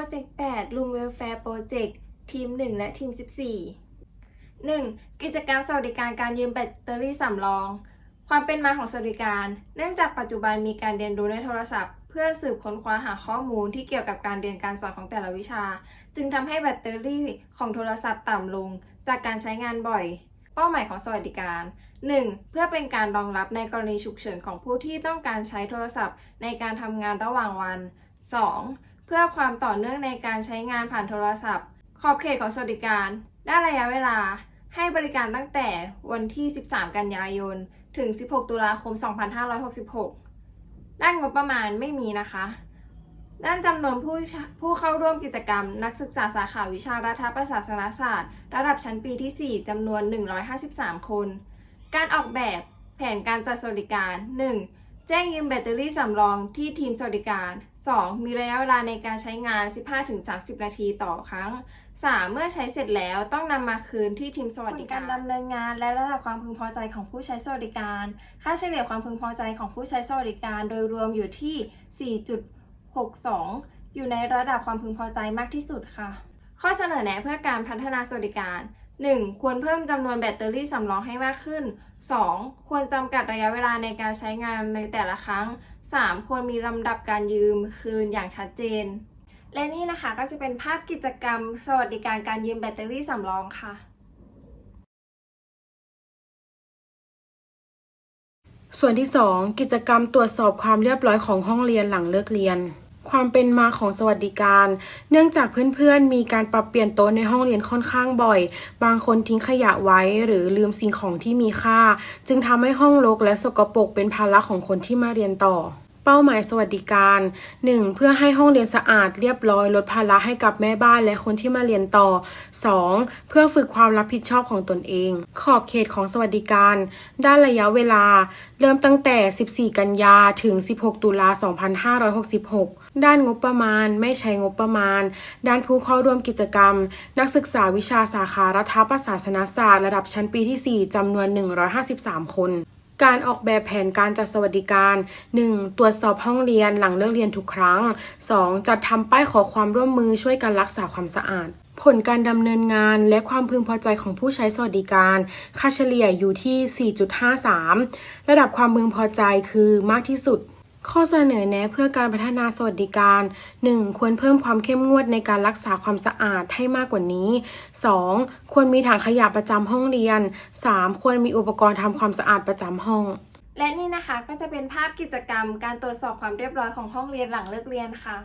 รเจกต์8 Room Welfare Project ทีม 1 และทีม 14 1. กิจกรรมสวัสดิการการยืมแบตเตอรี่สำรอง ความเป็นมาของสวัสดิการ เนื่องจากปัจจุบันมีการเรียนรู้ในโทรศัพท์ เพื่อสืบค้นคว้าหาข้อมูลที่เกี่ยวกับการเรียนการสอนของแต่ละวิชา จึงทำให้แบตเตอรี่ของโทรศัพท์ต่ำลง จากการใช้งานบ่อย เป้าหมายของสวัสดิการ 1. เพื่อเป็นการรองรับในกรณีฉุกเฉินของผู้ที่ต้องการใช้โทรศัพท์ ในการทำงานระหว่างวัน 2. เพื่อความต่อเนื่องในการใช้งานผ่านโทรศัพท์ ขอบเขตของสวัสดิการด้านระยะเวลา ให้บริการตั้งแต่วันที่ 13 กันยายน ถึง 16 ตุลาคม 2566 ด้านงบประมาณไม่มีนะคะ ด้านจำนวนผู้ผู้เข้าร่วมกิจกรรม นักศึกษาสาขาวิชารัฐประศาสนศาสตร์ ระดับชั้นปีที่ 4จำนวน 153 คน การออกแบบแผนการจัดสวัสดิการ 1. แจ้งยืมแบตเตอรี่สำรองที่ทีมสวัสดิการ 2. มีระยะเวลาในการใช้งาน 15-30 นาทีต่อครั้ง 3. เมื่อใช้เสร็จแล้วต้องนำมาคืนที่ทีมสวัสดิการการดำเนินงาน และระดับความพึงพอใจของผู้ใช้สวัสดิการ ค่าเฉลี่ยความพึงพอใจของผู้ใช้สวัสดิการโดยรวมอยู่ที่ 4.62 อยู่ในระดับความพึงพอใจมากที่สุดค่ะ ข้อเสนอแนะเพื่อการพัฒนาสวัสดิการ 1. ควรเพิ่มจำนวนแบตเตอรี่สำรองให้มากขึ้น 2. ควรจำกัดระยะเวลาในการใช้งานในแต่ละครั้ง 3. ควรมีลำดับการยืมคืนอย่างชัดเจน และนี่นะคะก็จะเป็นภาพกิจกรรม สวัสดิการการยืมแบตเตอรี่สำรองค่ะ ส่วนที่ 2 กิจกรรมตรวจสอบความเรียบร้อยของห้องเรียนหลังเลิกเรียน ความเป็นมาของสวัสดิการ เนื่องจากเพื่อนๆ มีการปรับเปลี่ยนโต๊ะในห้องเรียนค่อนข้างบ่อย บางคนทิ้งขยะไว้ หรือลืมสิ่งของที่มีค่า จึงทำให้ห้องรกและสกปรกเป็นภาระของคนที่มาเรียนต่อเป้าหมายสวัสดิการ 1. เพื่อให้ห้องเรียนสะอาดเรียบร้อยลดภาระให้กับแม่บ้านและคนที่มาเรียนต่อ 2. เพื่อฝึกความรับผิดชอบของตนเอง ขอบเขตของสวัสดิการ ด้านระยะเวลา เริ่มตั้งแต่ 14 กันยาถึง 16 ตุลา 2566 ด้านงบประมาณ ไม่ใช้งบประมาณ ด้านผู้เข้าร่วมกิจกรรม นักศึกษาวิชาสาขารัฐประศาสนศาสตร์ระดับชั้นปีที่ 4จำนวน 153 คนการออกแบบแผนการจัดสวัสดิการ 1. ตรวจสอบห้องเรียนหลังเลิกเรียนทุกครั้ง 2. จัดทำป้ายขอความร่วมมือช่วยกันรักษาความสะอาด ผลการดำเนินงานและความพึงพอใจของผู้ใช้สวัสดิการ ค่าเฉลี่ยอยู่ที่ 4.53 ระดับความพึงพอใจคือมากที่สุด ข้อเสนอแนะเพื่อการพัฒนาสวัสดิการ 1. ควรเพิ่มความเข้มงวดในการรักษาความสะอาดให้มากกว่านี้ 2. ควรมีถังขยะประจำห้องเรียน 3. ควรมีอุปกรณ์ทำความสะอาดประจำห้อง และนี่นะคะก็จะเป็นภาพกิจกรรม การตรวจสอบความเรียบร้อยของห้องเรียนหลังเลิกเรียนค่ะ